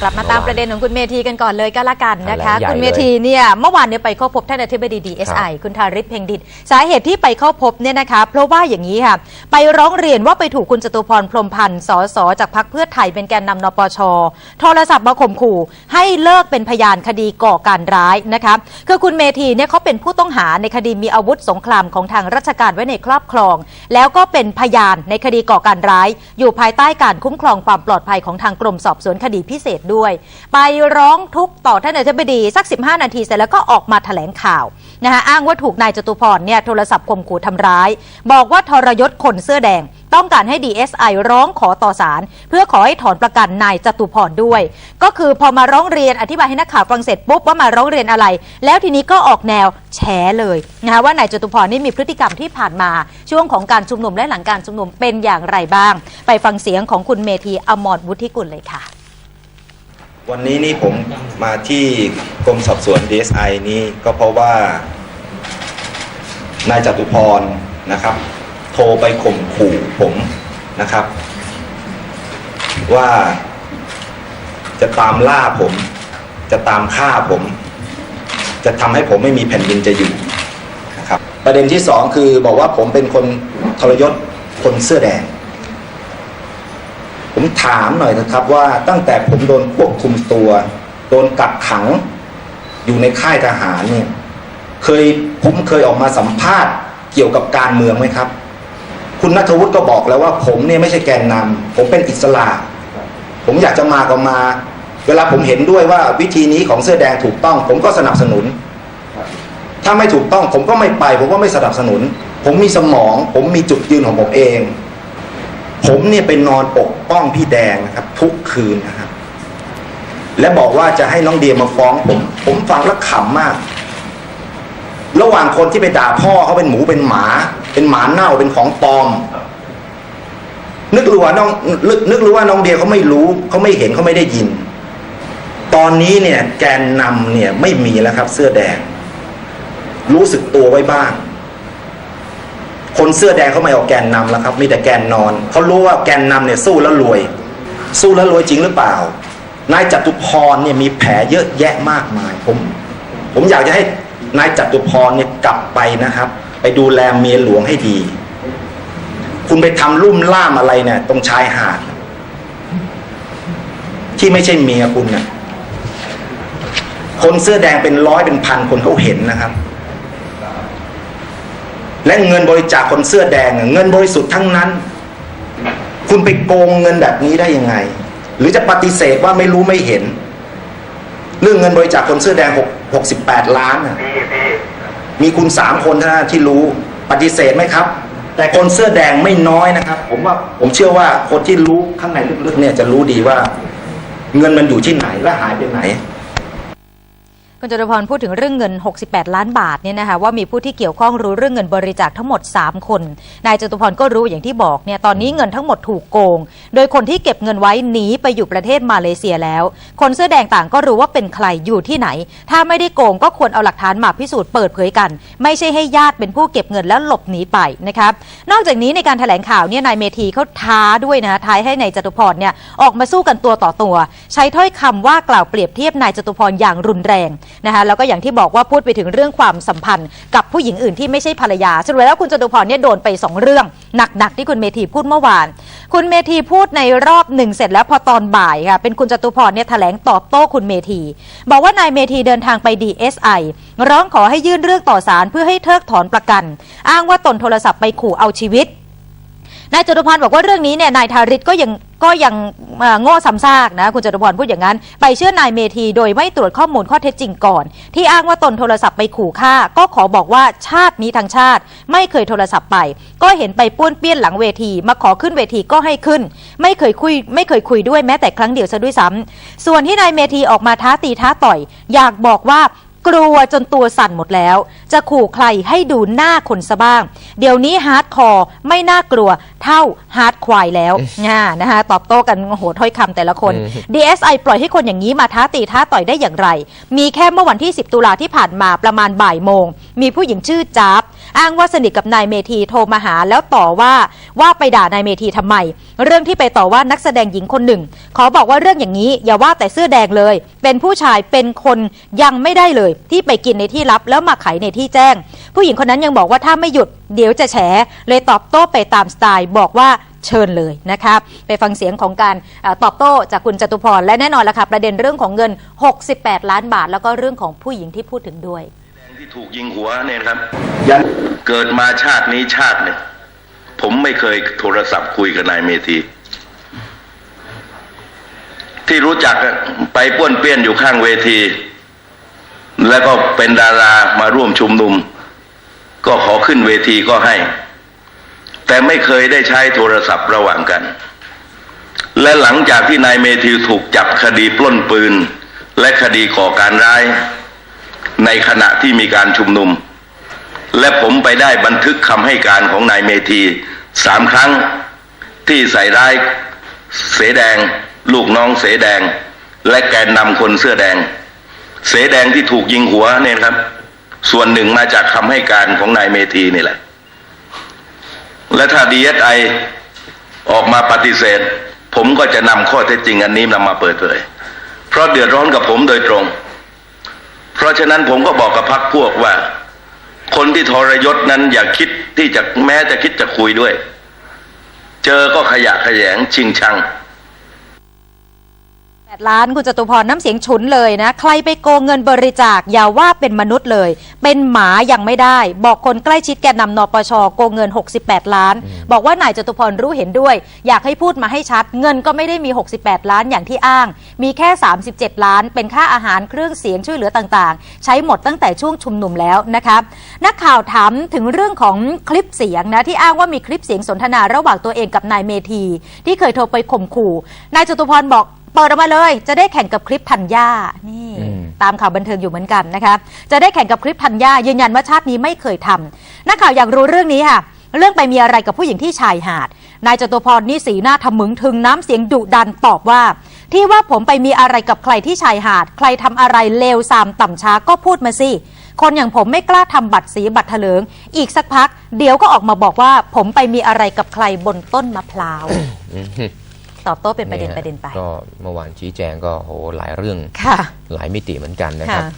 กลับมาตามประเด็นของคุณเมธีกันก่อนเลยก็แล้วกันนะคะอะไรใหญ่คุณเมธีเนี่ยเมื่อวานเนี่ยไปเข้าพบท่านอธิบดี DSI คุณทาริศเพ็งดิต สาเหตุที่ไปเข้าพบเนี่ยนะคะ เพราะว่าอย่างนี้ค่ะ ไปร้องเรียนว่าไปถูกคุณจตุพรพรหมพันธ์สสจากพรรคเพื่อไทยเป็นแกนนำนปช โทรศัพท์มาข่มขู่ ให้เลิกเป็นพยานคดีก่อการร้ายนะคะคือคุณเมธีเนี่ยเขาเป็นผู้ต้องหาในคดีมีอาวุธสงครามของทางราชการไว้ในครอบครอง แล้วก็เป็นพยานในคดีก่อการร้าย อยู่ภายใต้การคุ้มครองความปลอดภัยของทางกรมสอบสวนคดีพิเศษด้วยไปร้องทุกข์ต่อท่านอธิบดีสัก 15 นาทีเสร็จแล้วก็ออกมาแถลงข่าวนะคะอ้างว่าถูกนายจตุพรเนี่ยโทรศัพท์ข่มขู่ทำร้าย บอกว่าทรยศคนเสื้อแดง ต้องการให้ DSI ร้องขอต่อศาลเพื่อขอให้ถอนประกันนายจตุพรด้วย ก็คือพอมาร้องเรียนอธิบายให้นักข่าวฟังเสร็จปุ๊บว่ามาร้องเรียนอะไร แล้วทีนี้ก็ออกแนวแฉเลยนะคะว่านายจตุพรนี่มีพฤติกรรมที่ผ่านมา ช่วงของการชุมนุมและหลังการชุมนุมเป็นอย่างไรบ้าง ไปฟังเสียงของคุณเมธีอมรวุฒิกุลเลยค่ะ วันนี้นี่ผมมาที่กรมสอบสวน DSI นี้ก็เพราะว่านายจตุพรนะครับ โทรไปข่มขู่ผมนะครับ ว่าจะตามล่าผม จะตามฆ่าผม จะทำให้ผมไม่มีแผ่นดินจะอยู่นะครับ ประเด็นที่สองคือบอกว่าผมเป็นคนทรยศคนเสื้อแดง ถามหน่อยนะครับว่าตั้งแต่ผมโดนควบคุมตัว โดนกักขัง อยู่ในค่ายทหารเนี่ยเคยผมเคยออกมาสัมภาษณ์เกี่ยวกับการเมืองไหมครับ คุณนัทวุฒิก็บอกแล้วว่า ผมเนี่ยไม่ใช่แกนนำผมเป็นอิสระ ผมอยากจะมาก็มา เวลาผมเห็นด้วยว่าวิธีนี้ของเสื้อแดงถูกต้อง ผมก็สนับสนุน ถ้าไม่ถูกต้องผมก็ไม่ไป ผมก็ไม่สนับสนุน ผมมีสมอง ผมมีจุดยืนของผมเอง ผมเนี่ยไปนอนปกป้องพี่แดงนะครับ ทุกคืนนะครับ และบอกว่าจะให้น้องเดียมาฟ้องผม ผมฟังแล้วขำมาก ระหว่างคนที่ไปด่าพ่อเขาเป็นหมูเป็นหมา เป็นหมาเน่าเป็นของปลอม นึกรู้ว่าน้องนึกนึกรู้ว่าน้องเดียเขาไม่รู้เขาไม่เห็นเขาไม่ได้ยิน ตอนนี้เนี่ย แกนนำเนี่ยไม่มีแล้วครับ เสื้อแดง รู้สึกตัวไว้บ้าง คนเสื้อแดงเขาไม่เอาแกนนำแล้วครับมีแต่แกนนอนเขารู้ว่าแกนนำเนี่ยสู้แล้วรวย สู้แล้วรวยจริงหรือเปล่านายจตุพรเนี่ยมีแผลเยอะแยะมากมายผม ผมอยากจะให้นายจตุพรเนี่ยกลับไปนะครับ ไปดูแลเมียหลวงให้ดี คุณไปทำลุ่มล่ามอะไรเนี่ย ตรงชายหาด ที่ไม่ใช่เมียคุณน่ะคนเสื้อแดงเป็นร้อยเป็นพันคนเขาเห็นนะครับ และเงินบริจาคคนเสื้อแดง เงินบริสุทธิ์ทั้งนั้น คุณไปโกงเงินแบบนี้ได้ยังไง หรือจะปฏิเสธว่าไม่รู้ไม่เห็น เรื่องเงินบริจาคคนเสื้อแดงหกหกสิบแปดล้านมีคุณสามคนเท่านั้นที่รู้ปฏิเสธไหมครับ แต่คนเสื้อแดงไม่น้อยนะครับ ผมว่าผมเชื่อว่าคนที่รู้ข้างในลึกๆเนี่ยจะรู้ดีว่า เงินมันอยู่ที่ไหนและหายไปไหน คุณจตุพรพูดถึงเรื่องเงิน 68 ล้านบาทเนี่ยนะคะว่ามีผู้ที่เกี่ยวข้องรู้เรื่องเงินบริจาคทั้งหมด 3 คน นายจตุพรก็รู้อย่างที่บอกเนี่ยตอนนี้เงินทั้งหมดถูกโกง โดยคนที่เก็บเงินไว้หนีไปอยู่ประเทศมาเลเซียแล้ว คนเสื้อแดงต่างก็รู้ว่าเป็นใครอยู่ที่ไหน ถ้าไม่ได้โกงก็ควรเอาหลักฐานมาพิสูจน์เปิดเผยกัน ไม่ใช่ให้ญาติเป็นผู้เก็บเงินแล้วหลบหนีไปนะครับนอกจากนี้ในการแถลงข่าวเนี่ยนายเมธีเขาท้าด้วยนะท้ายให้นายจตุพรเนี่ยออกมาสู้กันตัวต่อตัว ใช้ถ้อยคำว่ากล่าวเปรียบเทียบนายจตุพรอย่างรุนแรงนะคะแล้วก็อย่างที่บอกว่าพูดไปถึงเรื่องความสัมพันธ์กับผู้หญิงอื่นที่ไม่ใช่ภรรยาสรุปแล้วคุณจตุพรเนี่ยโดนไปสองเรื่องหนักๆที่คุณเมธีพูดเมื่อวาน คุณเมธีพูดในรอบหนึ่งเสร็จแล้วพอตอนบ่ายค่ะเป็นคุณจตุพรเนี่ยแถลงตอบโต้คุณเมธีบอกว่านายเมธีเดินทางไป DSI ร้องขอให้ยื่นเรื่องต่อศาลเพื่อให้เทิกถอนประกัน อ้างว่าตนโทรศัพท์ไปขู่เอาชีวิต นายจตุพรบอกว่าเรื่องนี้เนี่ยนายทาริศก็ยังก็ยังเอ่อโง่ซ้ำซากนะคุณจตุพรพูดอย่างนั้น ไปเชื่อนายเมธีโดยไม่ตรวจข้อมูลข้อเท็จจริงก่อน ที่อ้างว่าตนโทรศัพท์ไปขู่ฆ่า ก็ขอบอกว่าชาตินี้ทางชาติ ไม่เคยโทรศัพท์ไป ก็เห็นไปป้วนเปี้ยนหลังเวที มาขอขึ้นเวทีก็ให้ขึ้น ไม่เคยคุยไม่เคยคุยด้วยแม้แต่ครั้งเดียวซะด้วยซ้ำส่วนที่นายเมธีออกมาท้าตีท้าต่อย อยากบอกว่า กลัวจนตัวสั่นหมดแล้ว จะขู่ใครให้ดูหน้าคนซะบ้าง เดี๋ยวนี้ฮาร์ดคอร์ไม่น่ากลัวเท่าฮาร์ดควายแล้วอ่านะคะตอบโต้กันโอ้โหถ้อยคำแต่ละคน DSI ปล่อยให้คนอย่างนี้มาท้าตีท้าต่อยได้อย่างไร มีแค่เมื่อวันที่ 10 ตุลาที่ผ่านมาประมาณบ่ายโมง มีผู้หญิงชื่อจ๊าบ อ้างว่าสนิทกับนายเมธีโทรมาหาแล้วต่อว่าว่าไปด่านายเมธีทำไม เรื่องที่ไปต่อว่านักแสดงหญิงคนหนึ่ง ขอบอกว่าเรื่องอย่างนี้ อย่าว่าแต่เสื้อแดงเลย เป็นผู้ชายเป็นคนยังไม่ได้เลย ที่ไปกินในที่ลับแล้วมาขายในที่แจ้ง ผู้หญิงคนนั้นยังบอกว่าถ้าไม่หยุดเดี๋ยวจะแฉเลยตอบโต้ไปตามสไตล์บอกว่าเชิญเลยนะครับไปฟังเสียงของการอตอบโต้จากคุณจตุพรและแน่นอนละค่ะประเด็นเรื่องของเงิน 68 ล้านบาท แล้วก็เรื่องของผู้หญิงที่พูดถึงด้วย ที่ถูกยิงหัวเนี่ยนะครับยันเกิดมาชาตินี้ชาติเนี่ยผมไม่เคยโทรศัพท์คุยกับนายเมธี ที่รู้จักอะไปป้วนเปี้ยนอยู่ข้างเวที แล้วก็เป็นดารามาร่วมชุมนุม ก็ขอขึ้นเวทีก็ให้ แต่ไม่เคยได้ใช้โทรศัพท์ระหว่างกัน และหลังจากที่นายเมธีถูกจับคดีปล้นปืน และคดีก่อการร้าย ในขณะที่มีการชุมนุม และผมไปได้บันทึกคำให้การของนายเมธีสามครั้งที่ใส่ร้ายเสแดง ลูกน้องเสแดง และแกนนำคนเสื้อแดง เสแดงที่ถูกยิงหัวเนี่ยครับ ส่วนหนึ่งมาจากคำให้การของนายเมธีนี่แหละ และถ้าดีเอสไอออกมาปฏิเสธ ผมก็จะนำข้อเท็จจริงอันนี้นำมาเปิดเผยเพราะเดือดร้อนกับผมโดยตรง ราะฉะนั้นผมก็บอกกับพักพวกว่า คนที่ทรยศนั้นอย่าคิดที่จะแม้จะคิดจะคุยด้วย เจอก็ขยะขยงชิงชัง 8ล้านคุณจตุพรน้ำเสียงฉุนเลยนะ ใครไปโกงเงินบริจาคอย่าว่าเป็นมนุษย์เลย เป็นหมายังไม่ได้ บอกคนใกล้ชิดแกนนำนปชโกงเงิน 68 ล้าน บอกว่านายจตุพรรู้เห็นด้วย อยากให้พูดมาให้ชัด เงินก็ไม่ได้มี 68 ล้านอย่างที่อ้าง มีแค่ 37 ล้าน เป็นค่าอาหารเครื่องเสียงช่วยเหลือต่างๆ ใช้หมดตั้งแต่ช่วงชุมนุมแล้วนะครับนักข่าวถามถึงเรื่องของคลิปเสียงนะที่อ้างว่ามีคลิปเสียงสนทนาระหว่างตัวเองกับนายเมธีที่เคยโทรไปข่มขู่นายจตุพรบอก เปิดออกมาเลย จะได้แข่งกับคลิปธัญญานี่ อืม ตามข่าวบันเทิงอยู่เหมือนกันนะคะจะได้แข่งกับคลิปธัญญายืนยันว่าชาตินี้ไม่เคยทำนักข่าวอยากรู้เรื่องนี้ค่ะ เรื่องไปมีอะไรกับผู้หญิงที่ชายหาด นายจตุพรนี่สีหน้าทะมึงถึงน้ำเสียงดุดันตอบว่า ที่ว่าผมไปมีอะไรกับใครที่ชายหาด ใครทำอะไรเลวซามต่ำช้าก็พูดมาสิ คนอย่างผมไม่กล้าทำบัตรสีบัตรเถลิง อีกสักพัก เดี๋ยวก็ออกมาบอกว่า ผมไปมีอะไรกับใครบนต้นมะพร้าว ตอบโต้เป็นประเด็นฮประเด็นไป ก็เมื่อวานชี้แจงก็โหหลายเรื่องค่ะ หลายมิติเหมือนกันนะครับ ค่ะ